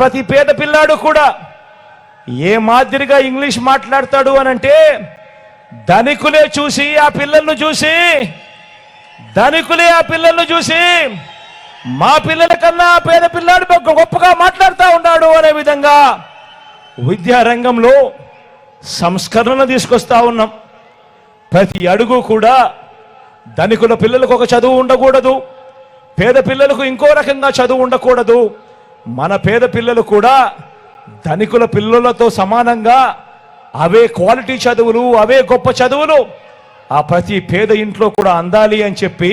ప్రతి పేద పిల్లాడు కూడా ఏ మాదిరిగా ఇంగ్లీష్ మాట్లాడతాడు అని అంటే ధనికులే చూసి ఆ పిల్లలను చూసి ధనికులే ఆ పిల్లలను చూసి మా పిల్లల కన్నా పేద పిల్లాడు గొప్పగా మాట్లాడుతూ ఉన్నాడు అనే విధంగా విద్యారంగంలో సంస్కరణ తీసుకొస్తా ఉన్నాం. ప్రతి అడుగు కూడా ధనికుల పిల్లలకు ఒక చదువు ఉండకూడదు పేద పిల్లలకు ఇంకో రకంగా చదువు ఉండకూడదు. మన పేద పిల్లలు కూడా ధనికుల పిల్లలతో సమానంగా అవే క్వాలిటీ చదువులు అవే గొప్ప చదువులు ఆ ప్రతి పేద ఇంట్లో కూడా అందాలి అని చెప్పి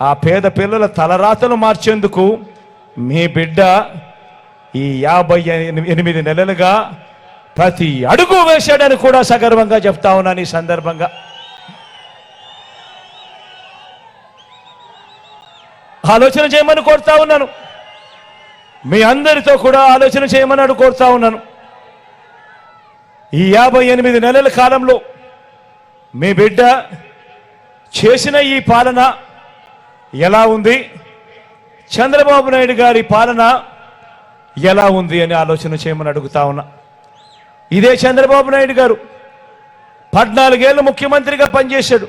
ఆ పేద పిల్లల తలరాతలు మార్చేందుకు మీ బిడ్డ ఈ యాభై ఎనిమిది నెలలుగా ప్రతి అడుగు వేశాడని కూడా సగర్వంగా చెప్తా ఉన్నాను ఈ సందర్భంగా. ఆలోచన చేయమని కోరుతా ఉన్నాను. మీ అందరితో కూడా ఆలోచన చేయమని కోరుతా ఉన్నాను. ఈ యాభై ఎనిమిది నెలల కాలంలో మీ బిడ్డ చేసిన ఈ పాలన ఎలా ఉంది? చంద్రబాబు నాయుడు గారి పాలన ఎలా ఉంది అని ఆలోచన చేయమని అడుగుతా ఉన్నా. ఇదే చంద్రబాబు నాయుడు గారు పద్నాలుగేళ్ళు ముఖ్యమంత్రిగా పనిచేశాడు.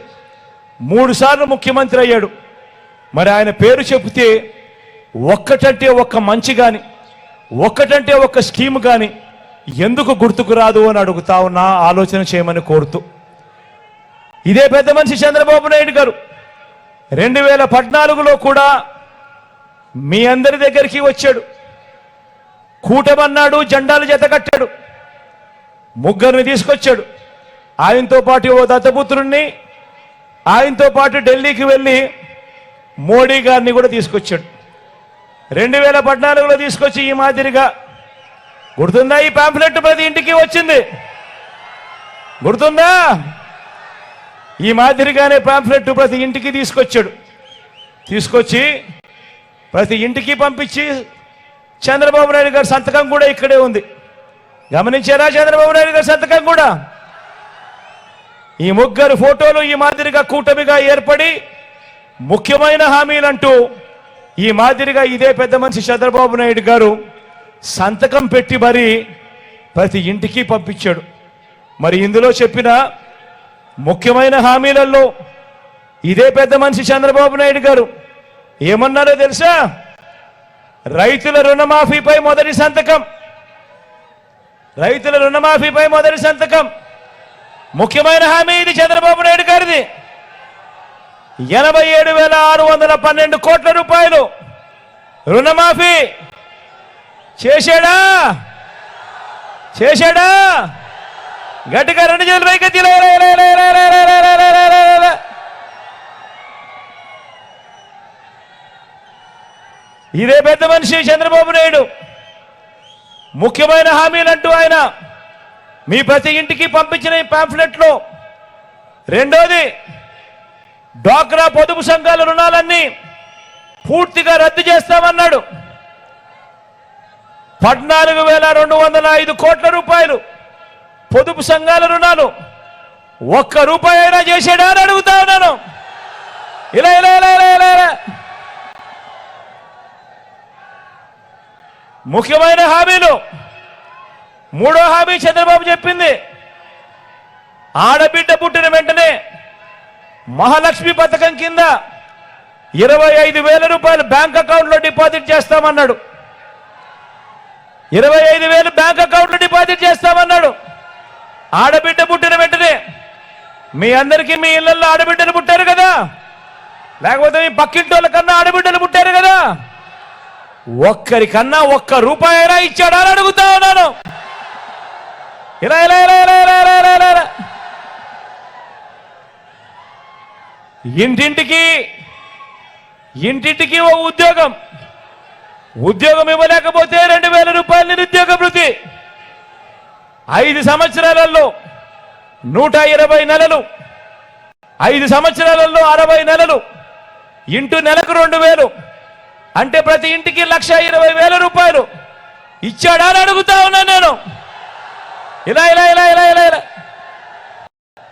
మూడుసార్లు ముఖ్యమంత్రి అయ్యాడు. మరి ఆయన పేరు చెబితే ఒక్కటంటే ఒక్క మంచి కానీ ఒక్కటంటే ఒక్క స్కీమ్ కానీ ఎందుకు గుర్తుకు రాదు అని అడుగుతా ఉన్నా ఆలోచన చేయమని కోరుతూ. ఇదే పెద్ద మనిషి చంద్రబాబు నాయుడు గారు రెండు వేల పద్నాలుగులో కూడా మీ అందరి దగ్గరికి వచ్చాడు. కూటమన్నాడు జెండాలు జత కట్టాడు. ముగ్గురిని తీసుకొచ్చాడు. ఆయనతో పాటు ఓ దత్తపుత్రుణ్ణి ఆయనతో పాటు ఢిల్లీకి వెళ్ళి మోడీ గారిని కూడా తీసుకొచ్చాడు. రెండు వేల పద్నాలుగులో తీసుకొచ్చి ఈ మాదిరిగా గుర్తుందా? ఈ పాంఫ్లెట్ ప్రతి ఇంటికి వచ్చింది. గుర్తుందా? ఈ మాదిరిగానే పాంఫ్లెట్ ప్రతి ఇంటికి తీసుకొచ్చాడు. తీసుకొచ్చి ప్రతి ఇంటికి పంపించి చంద్రబాబు నాయుడు గారి సంతకం కూడా ఇక్కడే ఉంది. గమనించారా చంద్రబాబు నాయుడు గారి సంతకం కూడా? ఈ ముగ్గురు ఫోటోలు ఈ మాదిరిగా కూటమిగా ఏర్పడి ముఖ్యమైన హామీలంటూ ఈ మాదిరిగా ఇదే పెద్ద మనిషి చంద్రబాబు నాయుడు గారు సంతకం పెట్టి మరి ప్రతి ఇంటికి పంపించాడు. మరి ఇందులో చెప్పిన ముఖ్యమైన హామీలలో ఇదే పెద్ద మనిషి చంద్రబాబు నాయుడు గారు ఏమన్నారో తెలుసా? రైతుల రుణమాఫీపై మొదటి సంతకం. రైతుల రుణమాఫీపై మొదటి సంతకం. ముఖ్యమైన హామీ ఇది చంద్రబాబు నాయుడు గారిది. ఎనభై ఏడు వేల ఆరు వందల పన్నెండు కోట్ల రూపాయలు. రుణమాఫీ చేశాడా? చేశాడా? గట్టిగా రెండు చేతులు పైకెత్తి ఇదే పెద్ద మనిషి చంద్రబాబు నాయుడు. ముఖ్యమైన హామీలంటూ ఆయన మీ ప్రతి ఇంటికి పంపించిన ఈ పాంఫ్లెట్లో రెండోది డ్వాక్రా పొదుపు సంఘాల రుణాలన్నీ పూర్తిగా రద్దు చేస్తామన్నాడు. పద్నాలుగు వేల రెండు వందల ఐదు కోట్ల రూపాయలు పొదుపు సంఘాల రుణాలు ఒక్క రూపాయి అయినా చేసాడా అని అడుగుతా ఉన్నాను. ఇలా ఇలా ఇలా ఇలా ఇలా ఇలా. ముఖ్యమైన హామీలు. మూడో హామీ చంద్రబాబు చెప్పింది. ఆడబిడ్డ పుట్టిన వెంటనే మహాలక్ష్మి పథకం కింద ఇరవై ఐదు వేల రూపాయలు బ్యాంక్ అకౌంట్లో డిపాజిట్ చేస్తామన్నాడు. ఇరవై ఐదు వేలు బ్యాంక్ అకౌంట్లో డిపాజిట్ చేస్తామన్నాడు. ఆడబిడ్డ పుట్టిన వెంటనే మీ అందరికీ మీ ఇళ్ళలో ఆడబిడ్డలు పుట్టారు కదా. లేకపోతే మీ పక్కింటోళ్ళకన్నా ఆడబిడ్డలు పుట్టారు కదా. ఒక్కరికన్నా ఒక్క రూపాయి ఇచ్చాడా అని అడుగుతా ఉన్నాను. ఇలా ఇలా ఇలా ఇలా ఇలా ఇంటింటికి ఇంటింటికి ఓ ఉద్యోగం. ఉద్యోగం ఇవ్వలేకపోతే రెండు వేల రూపాయల నిరుద్యోగ వృత్తి. ఐదు సంవత్సరాలలో నూట ఇరవై నెలలు. ఐదు సంవత్సరాలలో అరవై నెలలు. ఇంటూ నెలకు రెండు వేలు. అంటే ప్రతి ఇంటికి లక్ష ఇరవై వేల రూపాయలు. ఇచ్చాడా అని అడుగుతా ఉన్నాను నేను. ఇలా ఇలా ఇలా ఇలా ఇలా ఇలా.